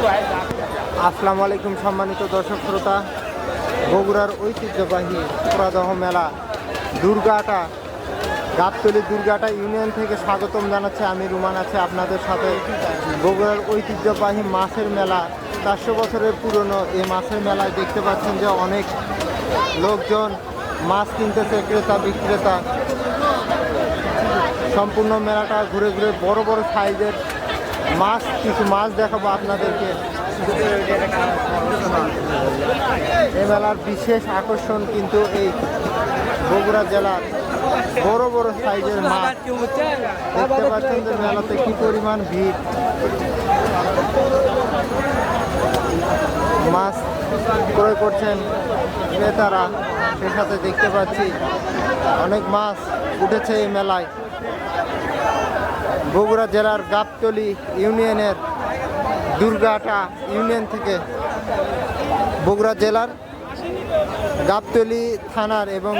আসসালামু আলাইকুম সম্মানিত দর্শক শ্রোতা। বগুড়ার ঐতিহ্যবাহী পুরাদহ মেলা দুর্গাটা, গাবতলি দুর্গাটা ইউনিয়ন থেকে স্বাগতম জানাচ্ছে। আমি রুমান আছে আপনাদের সাথে। বগুড়ার ঐতিহ্যবাহী মাছের মেলা, চারশো বছরের পুরনো এই মাছের মেলায় দেখতে পাচ্ছেন যে অনেক লোকজন মাছ কিনতেছে, ক্রেতা, বিক্রেতা। সম্পূর্ণ মেলাটা ঘুরে ঘুরে বড় বড় সাইজের মাছ, কিছু মাছ দেখাবো আপনাদেরকে। এই মেলার বিশেষ আকর্ষণ কিন্তু এই বগুড়া জেলার বড় বড় সাইজের মাছ। দেখতে পাচ্ছেন যে মেলাতে কি পরিমাণ ভিড়। মাছ ক্রয় করছেন ক্রেতারা। সে সাথে দেখতে পাচ্ছি অনেক মাছ উঠেছে এই মেলায়। বগুড়া জেলার গাবতলি ইউনিয়নের দুর্গাটা ইউনিয়ন থেকে বগুড়া জেলার গাবতলি থানার এবং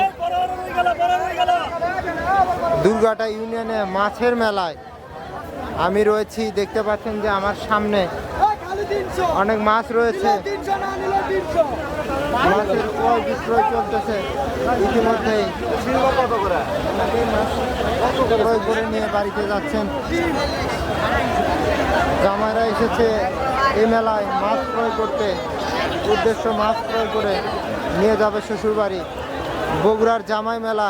দুর্গাটা ইউনিয়নে মাছের মেলায় আমি রয়েছি। দেখতে পাচ্ছেন যে আমার সামনে অনেক মাছ রয়েছে। মাছের ক্রয় বিক্রয় চলতেছে। ইতিমধ্যেই ক্রয় করে নিয়ে বাড়িতে যাচ্ছেন। জামাইরা এসেছে এই মেলায় মাছ ক্রয় করতে। উদ্দেশ্য মাছ ক্রয় করে নিয়ে যাবে শ্বশুরবাড়ি। বগুড়ার জামাই মেলা,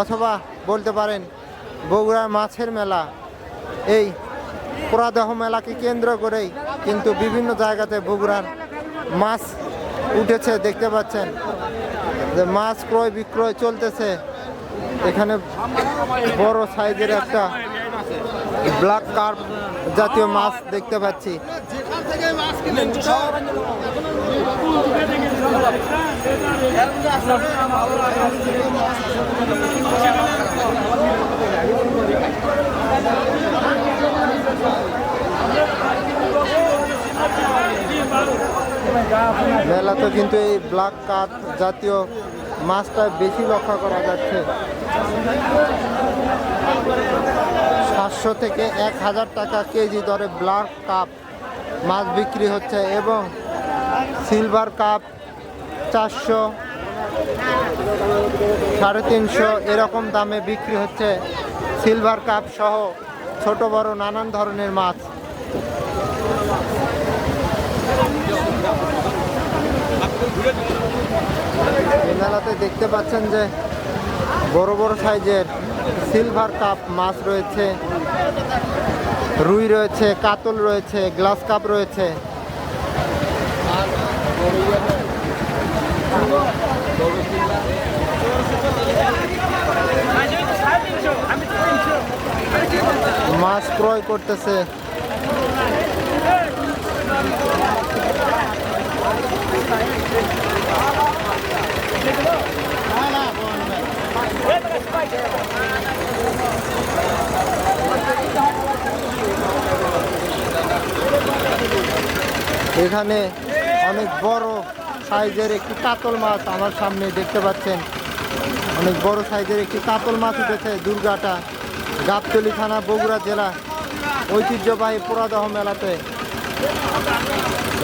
অথবা বলতে পারেন বগুড়ার মাছের মেলা। এই পুরাদহ মেলাকে কেন্দ্র করেই কিন্তু বিভিন্ন জায়গাতে বগুড়ার মাছ উঠেছে, দেখতে পাচ্ছেন। যে মাছ ক্রয়, বিক্রয় চলতেছে। এখানে বড় সাইজের একটা ব্ল্যাক কার্প জাতীয় মাছ দেখতে পাচ্ছি। মেলাতে কিন্তু এই ব্ল্যাক কাপ জাতীয় মাছটা বেশি লক্ষ্য করা যাচ্ছে। সাতশো থেকে এক হাজার টাকা কেজি দরে ব্ল্যাক কাপ মাছ বিক্রি হচ্ছে এবং সিলভার কাপ চারশো, সাড়ে তিনশো এরকম দামে বিক্রি হচ্ছে। সিলভার কাপ সহ ছোট বড় নানান ধরনের মাছ। মেলাতে দেখতে পাচ্ছেন যে বড় বড় সাইজের সিলভার কাপ, মাছ রয়েছে, রুই রয়েছে, কাতল রয়েছে, গ্লাস কাপ রয়েছে। মাছ ক্রয় করতেছে। এখানে অনেক বড় সাইজের একটি কাতল মাছ আমার সামনে দেখতে পাচ্ছেন। অনেক বড় সাইজের একটি কাতল মাছ উঠেছে দুর্গাটা গাবতলি থানা বগুড়া জেলা ঐতিহ্যবাহী পুরাদহ মেলাতে।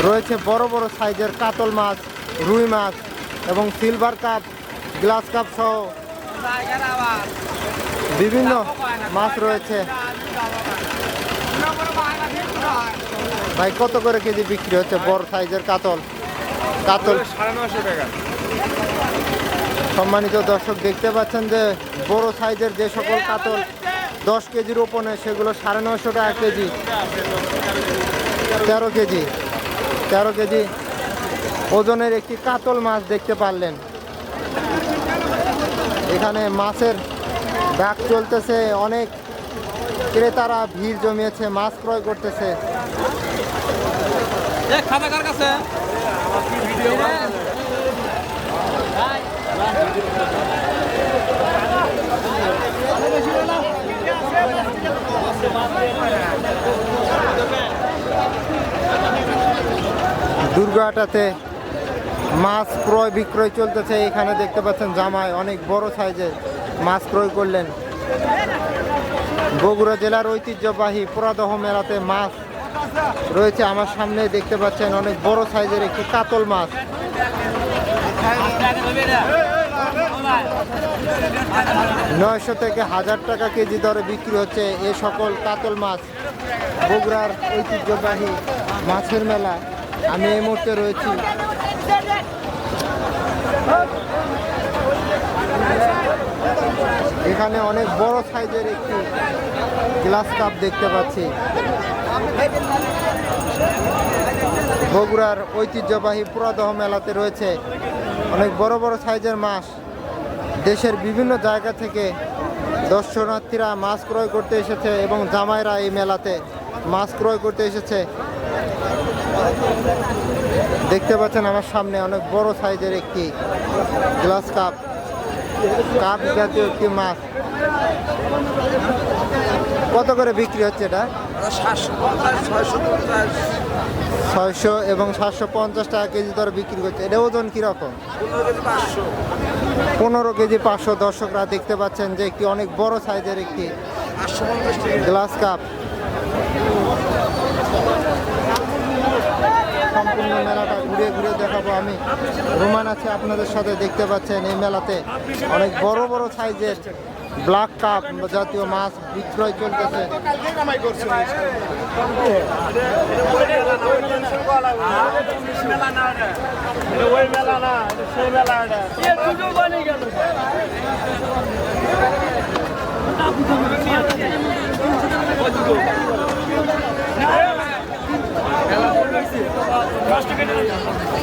রয়েছে বড় বড় সাইজের কাতল মাছ, রুই মাছ এবং সিলভার কাপ গ্লাস কাপ সহ বিভিন্ন মাছ রয়েছে। ভাই, কত করে কেজি বিক্রি হচ্ছে? বড় সাইজের কাতল। কাতল। সাড়ে নশো টাকা সম্মানিত দর্শক, দেখতে পাচ্ছেন যে বড় সাইজের যে সকল কাতল দশ কেজির ওপরে, সেগুলো সাড়ে নশো টাকা কেজি। তেরো কেজি। তেরো কেজি ওজনের একটি কাতল মাছ দেখতে পারলেন। এখানে মাছের ডাক চলতেছে অনেক ক্রেতারা ভিড় জমিয়েছে মাছ ক্রয় করতেছে। দুর্গাটাতে মাছ ক্রয় বিক্রয় চলতেছে। এখানে দেখতে পাচ্ছেন জামাই অনেক বড় সাইজের মাছ ক্রয় করলেন। বগুড়া জেলার ঐতিহ্যবাহী পুরাদহ মেলাতে মাছ রয়েছে। আমার সামনে দেখতে পাচ্ছেন অনেক বড় সাইজের একটি কাতল মাছ। নয়শো থেকে হাজার টাকা কেজি দরে বিক্রি হচ্ছে এ সকল কাতল মাছ। বগুড়ার ঐতিহ্যবাহী মাছের মেলা। আমি এই মুহূর্তে রয়েছি এখানে অনেক বড় সাইজের একটি গ্লাস কাপ দেখতে পাচ্ছি। বগুড়ার ঐতিহ্যবাহী পুরাদহ মেলাতে রয়েছে অনেক বড় বড় সাইজের মাছ। দেশের বিভিন্ন জায়গা থেকে দর্শনার্থীরা মাছ ক্রয় করতে এসেছে এবং জামাইরা এই মেলাতে মাছ ক্রয় করতে এসেছে। দেখতে পাচ্ছেন আমার সামনে অনেক বড় সাইজের একটি গ্লাস কাপ। কাপ জাতীয় একটি মাছ। কত করে বিক্রি হচ্ছে এটা? ছয়শো এবং সাতশো পঞ্চাশ টাকা কেজি দরে বিক্রি করছে। এটা ওজন কীরকম? পনেরো কেজি পাঁচশো। দর্শকরা দেখতে পাচ্ছেন যে একটি অনেক বড় সাইজের একটি গ্লাস কাপ। সম্পূর্ণ মেলাটা ঘুরে ঘুরে দেখাবো আমি। রোমান আছে আপনাদের সাথে, দেখতে পাচ্ছেন এই মেলাতে। অনেক বড় বড় সাইজের ব্ল্যাক কাপ জাতীয় মাছ বিক্রয় চলতেছে। মেলা না মেলা 本当に。